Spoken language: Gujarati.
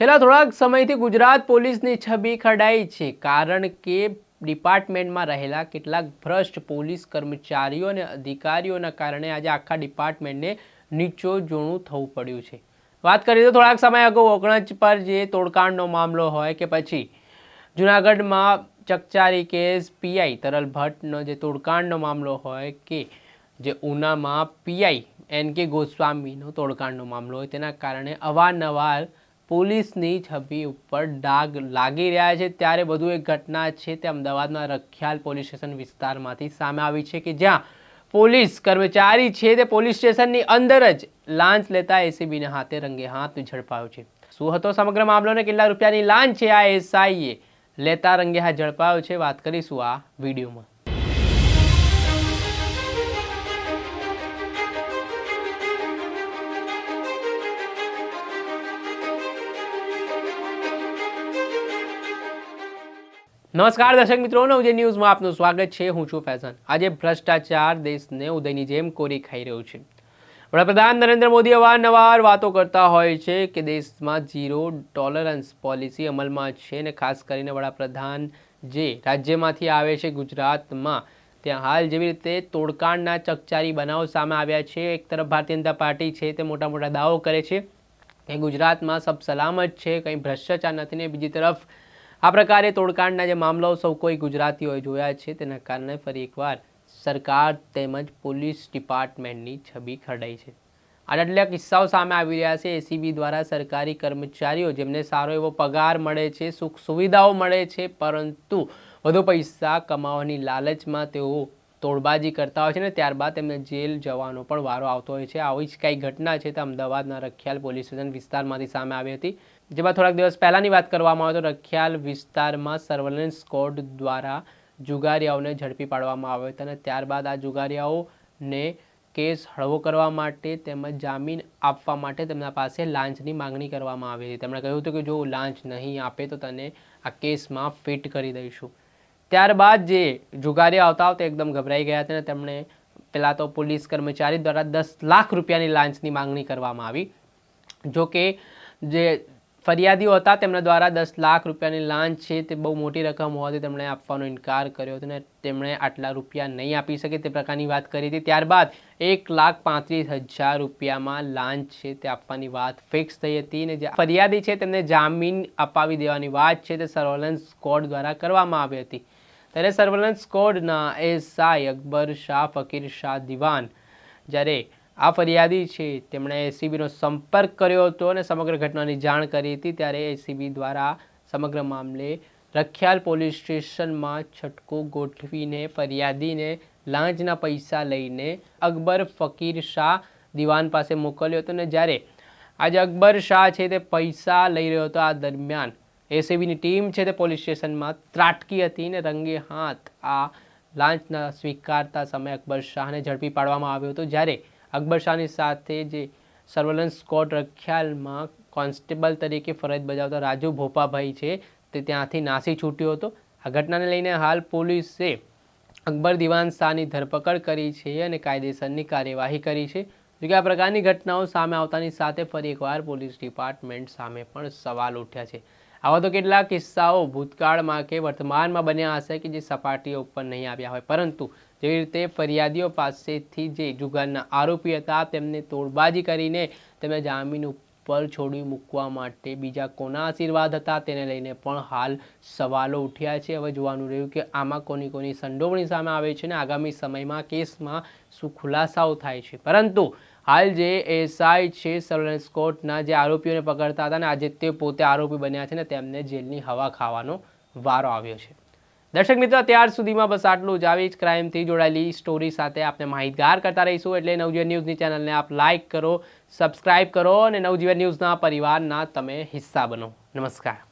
છેલ્લા થોડાક સમયથી ગુજરાત પોલીસની છબી ખડાઈ છે, કારણ કે ડિપાર્ટમેન્ટમાં રહેલા કેટલાક ભ્રષ્ટ પોલીસ કર્મચારીઓ અને અધિકારીઓના કારણે આજે આખા ડિપાર્ટમેન્ટને નીચો જોણું થવું પડ્યું છે. વાત કરીએ તો થોડાક સમય અગાઉ ઓગણજ પર જે તોડકાંડનો મામલો હોય કે પછી જુનાગઢમાં ચકચારી કેસ પીઆઈ તરલ ભટ્ટનો જે તોડકાંડનો મામલો હોય કે જે ઉનામાં પીઆઈ એન કે ગોસ્વામીનો તોડકાંડનો મામલો હોય, તેના કારણે અવારનવાર પોલીસની છબી ઉપર ડાઘ લાગી રહ્યા છે. ત્યારે વધુ એક ઘટના છે તે અમદાવાદના રખિયાલ પોલીસ સ્ટેશન વિસ્તારમાંથી સામે આવી છે કે જ્યાં પોલીસ કર્મચારી છે તે પોલીસ સ્ટેશનની અંદર જ લાંચ લેતા એસીબીને હાથે રંગે હાથ ઝડપાયો છે. શું હતો સમગ્ર મામલો ને કેટલા રૂપિયાની લાંચ છે આ એસઆઈએ લેતા રંગે હાથ ઝડપાયો છે? વાત કરીશું આ વિડીયોમાં. નમસ્કાર દર્શક મિત્રો, નવજે ન્યૂઝમાં આપનું સ્વાગત છે. હું છું ફેઝન. આજે ભ્રષ્ટાચાર દેશને ઉદયની જેમ કોરી ખાઈ રહ્યો છે. વડાપ્રધાન નરેન્દ્ર મોદી અવારનવાર વાતો કરતા હોય છે કે દેશમાં ઝીરો ટોલરન્સ પોલિસી અમલમાં છે અને ખાસ કરીને વડાપ્રધાન જે રાજ્યમાંથી આવે છે ગુજરાતમાં, ત્યાં હાલ જેવી રીતે તોડકાણના ચકચારી બનાવો સામે આવ્યા છે. એક તરફ ભારતીય જનતા પાર્ટી છે તે મોટા મોટા દાવો કરે છે કે ગુજરાતમાં સબ સલામત છે, કંઈ ભ્રષ્ટાચાર નથી ને બીજી તરફ આ પ્રકારે તોડકાંડના જે મામલાઓ સૌ કોઈ ગુજરાતીઓએ જોયા છે, તેના કારણે ફરી એકવાર સરકાર તેમજ પોલીસ ડિપાર્ટમેન્ટની છબી ખરડાઈ છે. આટલા કિસ્સાઓ સામે આવી રહ્યા છે. એસીબી દ્વારા સરકારી કર્મચારીઓ જેમને સારો એવો પગાર મળે છે, સુખ સુવિધાઓ મળે છે, પરંતુ વધુ પૈસા કમાવાની લાલચમાં તેઓ તોડબાજી કરતા હોય છે ને ત્યારબાદ તેમને જેલ જવાનો પણ વારો આવતો હોય છે. આવી જ કંઈ ઘટના છે તે અમદાવાદના રખિયાલ પોલીસ સ્ટેશન વિસ્તારમાંથી સામે આવી હતી. જેમાં થોડાક દિવસ પહેલાંની વાત કરવામાં આવે તો રખિયાલ વિસ્તારમાં સર્વેલન્સ સ્કોડ દ્વારા જુગારીયાઓને ઝડપી પાડવામાં આવ્યો હતો અને ત્યારબાદ આ જુગારીયાઓને કેસ હળવો કરવા માટે તેમજ જામીન આપવા માટે તેમના પાસે લાંચની માંગણી કરવામાં આવી હતી. તેમણે કહ્યું હતું કે જો લાંચ નહીં આપે તો તને આ કેસમાં ફિટ કરી દઈશું. ત્યારબાદ જે જુગારી આવતા આવતા એકદમ ગભરાઈ ગયા હતા તેમણે પહેલાં તો પોલીસ કર્મચારી દ્વારા દસ લાખ રૂપિયાની લાંચની માંગણી કરવામાં આવી. જો કે જે ફરિયાદીઓ હતા, તેમના દ્વારા દસ લાખ રૂપિયાની લાંચ છે, તે બહુ મોટી રકમ હોવાથી તેમણે આપવાનો ઇનકાર કર્યો હતો અને તેમણે આટલા રૂપિયા નહીં આપી શકે તે પ્રકારની વાત કરી હતી. ત્યારબાદ એક લાખ પાંત્રીસ હજાર રૂપિયામાં લાંચ છે, તે આપવાની વાત ફિક્સ થઈ હતી અને જે ફરિયાદી છે, તેમને જામીન અપાવી દેવાની વાત છે, તે સર્વેલન્સ કોડ દ્વારા કરવામાં આવી હતી. ત્યારે સર્વેલન્સ સ્કોડના એસઆઈ અકબર શાહ ફકીર શાહ દિવાન જ્યારે આ ફરિયાદી છે, તેમણે એસીબીનો સંપર્ક કર્યો હતો અને સમગ્ર ઘટનાની જાણ કરી હતી, ત્યારે એસીબી દ્વારા સમગ્ર મામલે રખિયાલ પોલીસ સ્ટેશનમાં છટકો ગોઠવીને ફરિયાદીને લાંચના પૈસા લઈને અકબર ફકીર શાહ દિવાન પાસે મોકલ્યો હતો અને જ્યારે આજે અકબર શાહ છે તે પૈસા લઈ રહ્યો હતો, આ દરમિયાન એસીબીની ટીમ છે તે પોલીસ સ્ટેશનમાં ત્રાટકી હતી ને રંગે હાથ આ લાંચના સ્વીકારતા સમયે અકબર શાહને ઝડપી પાડવામાં આવ્યો હતો. જ્યારે અકબર શાહની સાથે જે સર્વેલન્સ સ્કોડ રખિયાલમાં કોન્સ્ટેબલ તરીકે ફરજ બજાવતા રાજુ ભોપાભાઈ છે, તે ત્યાંથી નાસી છૂટ્યો હતો. આ ઘટનાને લઈને હાલ પોલીસે અકબર દિવાન શાહની ધરપકડ કરી છે અને કાયદેસરની કાર્યવાહી કરી છે. જોકે આ પ્રકારની ઘટનાઓ સામે આવતાની સાથે ફરી એકવાર પોલીસ ડિપાર્ટમેન્ટ સામે પણ સવાલ ઉઠ્યા છે. આવા તો કેટલાક કિસ્સાઓ ભૂતકાળમાં કે વર્તમાનમાં બન્યા હશે કે જે સપાટીઓ ઉપર નહીં આવ્યા હોય. પરંતુ જેવી રીતે ફરિયાદીઓ પાસેથી જે જુગારના આરોપી હતા, તેમને તોડબાજી કરીને તેમને જામીન ઉપર છોડી મૂકવા માટે બીજા કોના આશીર્વાદ હતા તેને લઈને પણ હાલ સવાલો ઉઠ્યા છે. હવે જોવાનું રહ્યું કે આમાં કોની કોની સંડોવણી સામે આવે છે ને આગામી સમયમાં કેસમાં શું ખુલાસાઓ થાય છે. પરંતુ હાલ જે એસઆઈ છે સર્વેલન્સ કોર્ટના જે આરોપીઓને પકડતા હતા ને આજે તે પોતે આરોપી બન્યા છે ને તેમને જેલની હવા ખાવાનો વારો આવ્યો છે. દર્શક મિત્રો, ત્યાર સુધીમાં બસ આટલું જ. આવી જ ક્રાઇમથી જોડાયેલી સ્ટોરી સાથે આપણે માહિતગાર કરતા રહીશું. એટલે નવજીવન ન્યૂઝની ચેનલને આપ લાઇક કરો, સબસ્ક્રાઇબ કરો અને નવજીવન ન્યૂઝના પરિવારના તમે હિસ્સા બનો. નમસ્કાર.